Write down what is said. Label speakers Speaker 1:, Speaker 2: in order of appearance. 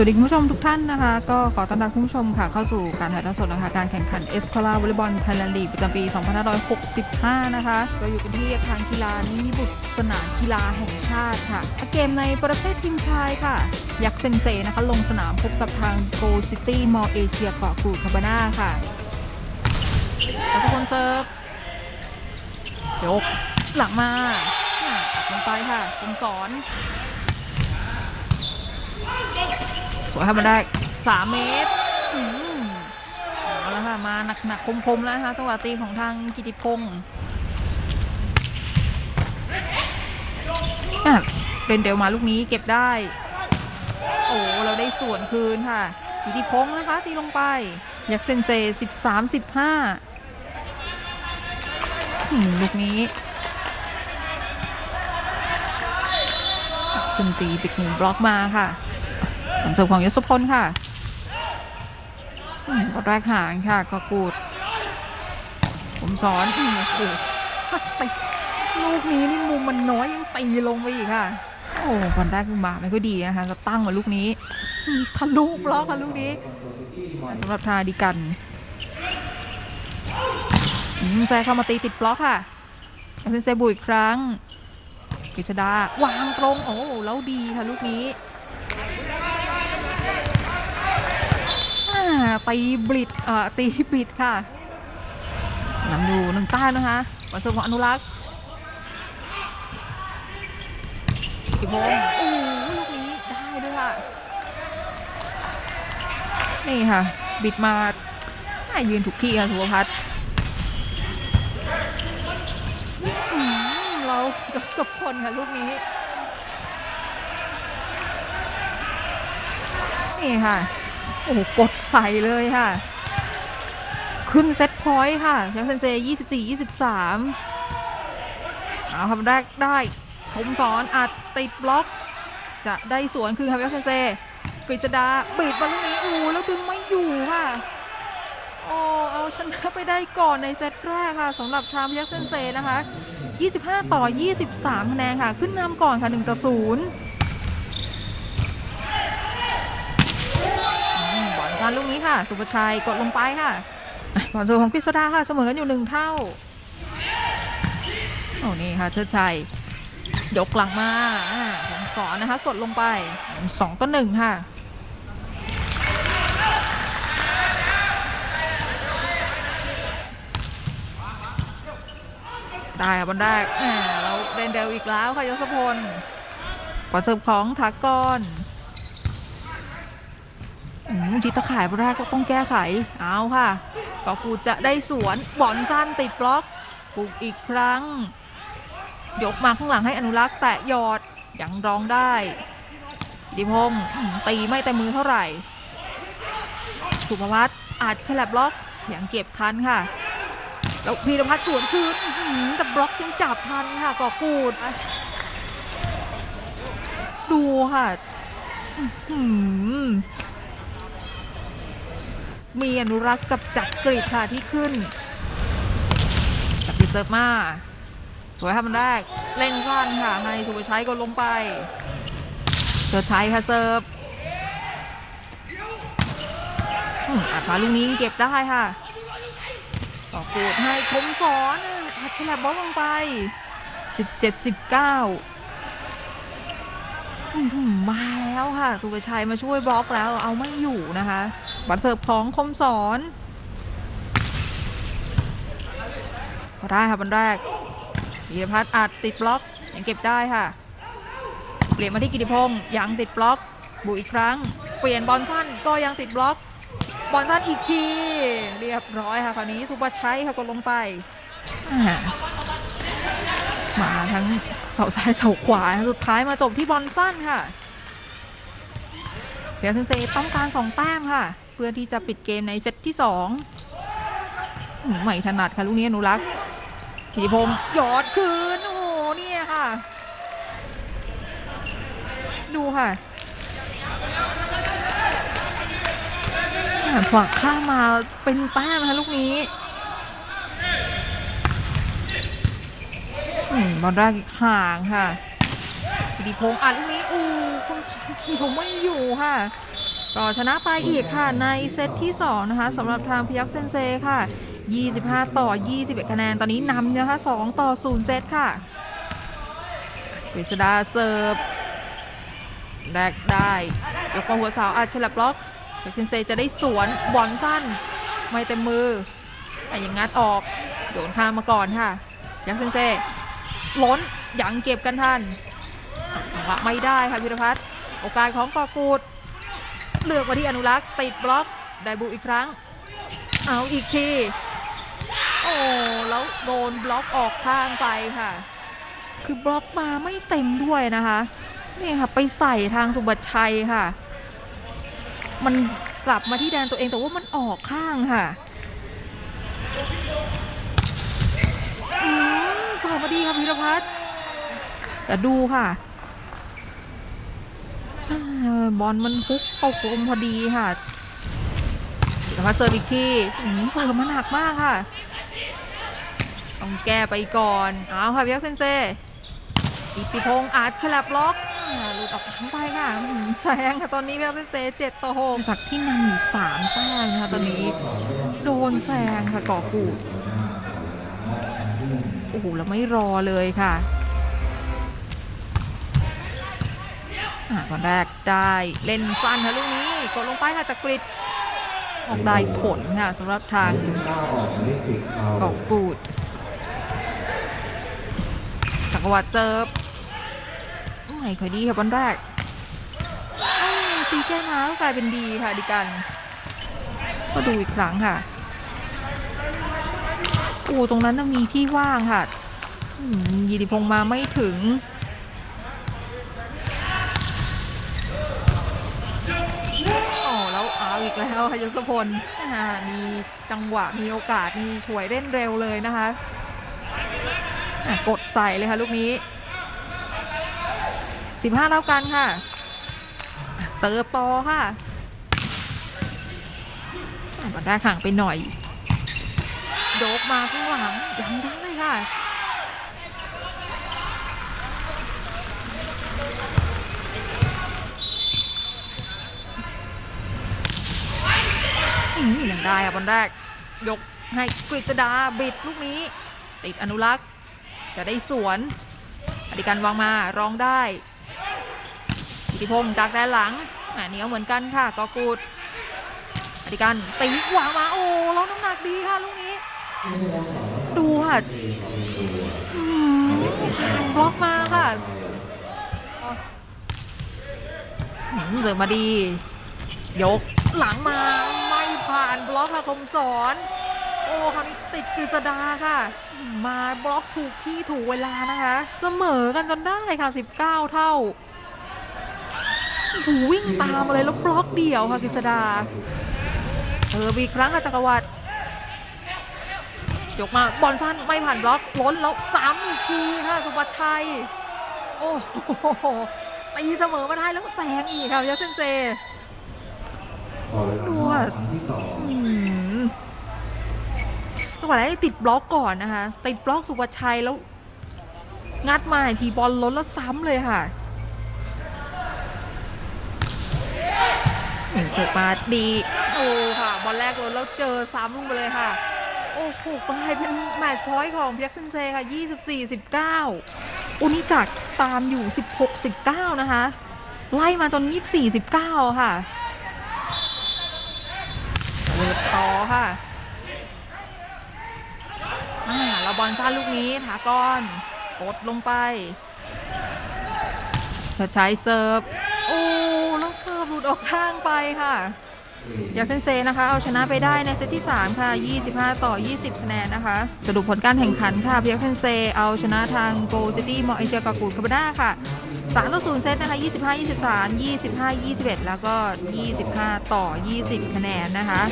Speaker 1: สวัสดีคุณผู้ชมทุกท่านนะคะ ก็ขอต้อนรับคุณผู้ชมค่ะเข้าสู่การถ่ายทอดสดนะคะ การแข่งขันเอสคาลาวอลเลย์บอลไทยแลนด์ลีกประจำปี 2565 นะคะ เราอยู่กันที่อาคารกีฬานิมิบุตรสนามกีฬาแห่งชาติค่ะ เกมในประเภททีมชายค่ะ ยักษ์เซนเซนะคะลงสนามพบกับทางโกลซิตี้มอลเอเชียเกาะกูดคาบาน่าค่ะรัชพลเซิร์ฟยกหลังมาตัดลงไปค่ะคุณสอน สวยครับมันได้สามเมตรเอาละค่ะมาหนักๆคมๆแล้วนะคะจังหวะตีของทางกิติพงศ์อะเรนเดลมาลูกนี้เก็บได้ โอ้เราได้ส่วนคืนค่ะกิติพงศ์นะคะ ตีลงไป ยักเซนเซสิบสามสิบห้าลูกนี้คุณตีปิดหนึ่งบล็อกมาค่ะ เสิร์ฟของยศพลค่ะอืมบอลแรกหางค่ะก็กูด ผมสอนโอ้โหลูกนี้นี่มุมมันน้อยยังตีลงไปอีกค่ะ โอ้บอลแรกมาไม่ก็ดีนะคะก็ตั้งมาลูกนี้ทะลุบล็อกค่ะลูกนี้สำหรับทาดิกันแซเข้ามาตีติดบล็อกค่ะเซนเซบุยอีกครั้งกฤษดาวางตรง โอ้แล้วดีค่ะลูกนี้ อ่า ตีบิดเอ่อตีบิดค่ะนำอยู่หนึ่งใต้นะคะวันสุของอนุรักษ์กิพงศ์โอ้ลูกนี้ได้ด้วยค่ะ นี่ค่ะ บิดมาอ่ายืนถูกที่ค่ะสุภพัฒน์เรากับศพคนค่ะลูกนี้ นี่ค่ะ โอ้โหกดใส่เลยค่ะ ขึ้นเซตพอยต์ค่ะยังเซนเซ24 23เอาครับแรกได้ผมสอนอัดติดบล็อก จะได้สวนคือครับยักเซนเซกฤษดาบิดบอลลูกนี้อู้แล้วดึงไม่อยู่ค่ะโอ้เอาชนะไปได้ก่อนในเซตแรกค่ะสำหรับทางพยักษ์เซนเซนะคะ 25 ต่อ 23คะแนนค่ะ ขึ้นนำก่อนค่ะ 1 ต่อ 0 บอ ลชันลูกนี้ค่ะ สุภชัยกดลงไปค่ะบอลเสิร์ฟของกฤษดาค่ะเสมอกันอยู่หนึ่งเท่าโอ้นี่ค่ะเชิดชัยยกหลังมาของสอนนะคะ กดลงไปสองต่อหนึ่งค่ะได้ค่ะบอลแรกอ่าเราเรนเดลอีกแล้วค่ะยศพลบอลเสิร์ฟของถากร อืมทีตะข่ายแรกก็ต้องแก้ไข เอาค่ะ ก็กูจะได้สวนบอลสั้นติดบล็อกปลุกอีกครั้ง ยกมาข้างหลังให้อนุรักษ์ แตะยอด ยังร้องได้ ดิพงศ์ตีไม่แต่มือเท่าไหร่ สุภวัตอาจฉลับบล็อกยังเก็บทันค่ะ แล้วพีรพัฒน์สวนคืนแต่บล็อกยังจับทันค่ะกอกูด ดูค่ะหือ มีอนุรักษ์กับจักกรีฑค่ะที่ขึ้นจักรีเซิร์ฟมา สวยค่ะมันแรกเล่นสั้นค่ะ ให้สุภชัยก็ลงไปเชิดชัยค่ะเซิร์ฟอัดมาลูกนี้ยังเก็บได้ค่ะต่อกูดให้คมสอนอัดฉลับบอลลงไป 17 19มาแล้วค่ะ สุภชัยมาช่วยบล็อกแล้ว เอาไม่อยู่นะคะ บัตรเสิร์ฟของคมสอนก็ได้ค่ะบันแรกวีรพัฒน์อัดติดบล็อกยังเก็บได้ค่ะ เปลี่ยนมาที่กิติพงศ์ยังติดบล็อกบุกอีกครั้ง เปลี่ยนบอลสั้นก็ยังติดบล็อก บอลสั้นอีกที เรียบร้อยค่ะคราวนี้สุภชัยค่ะกดลงไปมาทั้งเสาซ้ายเสาขวาสุดท้ายมาจบที่บอลสั้นค่ะเปียรเซนเซต้องการสองแต้มค่ะ พื่อที่จะปิดเกมในเซตที่สองอืมไม่ถนัดค่ะลูกนี้อนุรักษ์ธีพงศ์ยอดคืน โอ้โหเนี่ยค่ะ ดูค่ะผลักข้ามาเป็นแต้มค่ะลูกนี้อืมบอลแรกห่างค่ะกิติพงศ์อัดลูกนี้อู้คุณสอนขี่ผมไม่อยู่ค่ะ ก็ชนะไปอีกค่ะในเซตที่ 2 นะคะสำหรับทางพยักเซนเซค่ะ 25 ต่อ 21 คะแนน ตอนนี้นำนะคะ 2 ต่อ 0 เซตค่ะกฤษดาเสิร์ฟแรกได้ ยกมาหัวเสาอัดฉลับล็อกพยักเซนเซจะได้สวนบอลสั้น ไม่เต็มมือแต่ยังงัดออกโดนข้ามมาก่อนค่ะพยักเซนเซล้นยังเก็บกันทันจังหวะไม่ได้ค่ะพิรพัฒน์โอกาสของกอกูด เลือกมาที่อนุรักษ์ติดบล็อกได้บุอีกครั้ง เอาอีกที โอ้แล้วโดนบล็อกออกข้างไปค่ะ คือบล็อกมาไม่เต็มด้วยนะคะนี่ค่ะไปใส่ทางสุบัติชัยค่ะ มันกลับมาที่แดนตัวเองแต่ว่ามันออกข้างค่ะอืมเสมอมาดีค่ะพีรพัฒน์แต่ดูค่ะ บอลมันฮุกตกลมพอดีค่ะแต่มาเสิร์ฟอีกทีอื้อหือเสิร์ฟมันหนักมากค่ะ ต้องแก้ไปก่อน เอาค่ะพี่ยักษ์เซนเซอิติพงษ์อาจฉลับล็อกหลุดออกทั้งไปค่ะแซงค่ะตอนนี้พี่ยักษ์เซนเซเจ็ดต่อหกจากที่นำอยู่สามแต้มนะคะตอนนี้ โดนแซงค่ะก่อกูดโอ้โหแล้วไม่รอเลยค่ะ อ่อนแรกได้เล่นสั้นค่ะลูกนี้กดลงไปค่ะจากกริดออกได้ผลค่ะสำหรับทางกอกกูดจักรวรรดิเจิบไม่ค่อยดีค่ะบอลแรกตีแก้มาก็กลายเป็นดีค่ะดิกัน ก็ดูอีกครั้งค่ะโอ้ตรงนั้นมีที่ว่างค่ะยีดิพงมาไม่ถึง โอ้แล้ว เอาอีกแล้วค่ะยศพลมีจังหวะมีโอกาสมีช่วยเล่นเร็วเลยนะคะกดใส่เลยค่ะลูกนี้ 15 เท่ากันค่ะเสิร์ฟต่อค่ะอะบอลแรกห่างไปหน่อย โดกมาข้างหลังยังได้ค่ะ ยังได้อะบอลแรก ยกให้กฤษดาบิดลูกนี้ ติดอนุรักษ์ จะได้สวนอธิการวางมารองได้อิทธิพงศ์จากด้านหลังอ่าเหนียวเหมือนกันค่ะกอกูดอธิการตีขวามาโอ้แล้วน้ำหนักดีค่ะลูกนี้ ดูค่ะผ่านบล็อกมาค่ะอืมเสิร์ฟมาดี ยกหลังมา ผ่านบล็อกค่ะคมสอน โอ้คราวนี้ติดกฤษดาค่ะ มาบล็อกถูกที่ถูกเวลานะคะ เสมอกันจนได้ค่ะ 19 เท่าโอ้โหวิ่งตามมาเลยแล้วบล็อกเดี่ยวค่ะกฤษดาเอออีกครั้งค่ะจักรวรรดิยกมาบอลสั้นไม่ผ่านบล็อกล้นแล้วซ้ำอีกทีค่ะสุวัชชัย โอ้โหตีเสมอมาได้แล้วแซงอีกค่ะยาเซนเซดูอะอืม จังหวะแรกติดบล็อกก่อนนะคะติดบล็อกสุวัชชัยแล้ว งัดมาอีกทีบอลล้นแล้วซ้ำเลยค่ะเกิดมาดีโอ้ค่ะ บอลแรกล้นแล้วเจอซ้ำลงไปเลยค่ะ โอ้โหกลายเป็นแมตช์พอยต์ของเพียกเซนเซค่ะ 24 19อุนิจากตามอยู่ 16 19 นะคะ ไล่มาจน 24 19 ค่ะเวิดต่อค่ะ อ่าเราบอลสั้นลูกนี้ถากรกดลงไปเธอใช้เซิร์ฟโอ้แล้วเซิร์ฟหลุดออกข้างไปค่ะยาเซนเซนะคะ เอาชนะไปได้ในเซตที่ 3 ค่ะ 25 ต่อ 20 คะแนนนะคะ สรุปผลการแข่งขันค่ะเพียกเซนเซ เอาชนะทางโกซิตี้มอเอเชียกากูดคาบาด้าค่ะ3ต่อ0เซตนะคะ 25 23 25 21 แล้วก็ 25 ต่อ 20 คะแนนนะคะ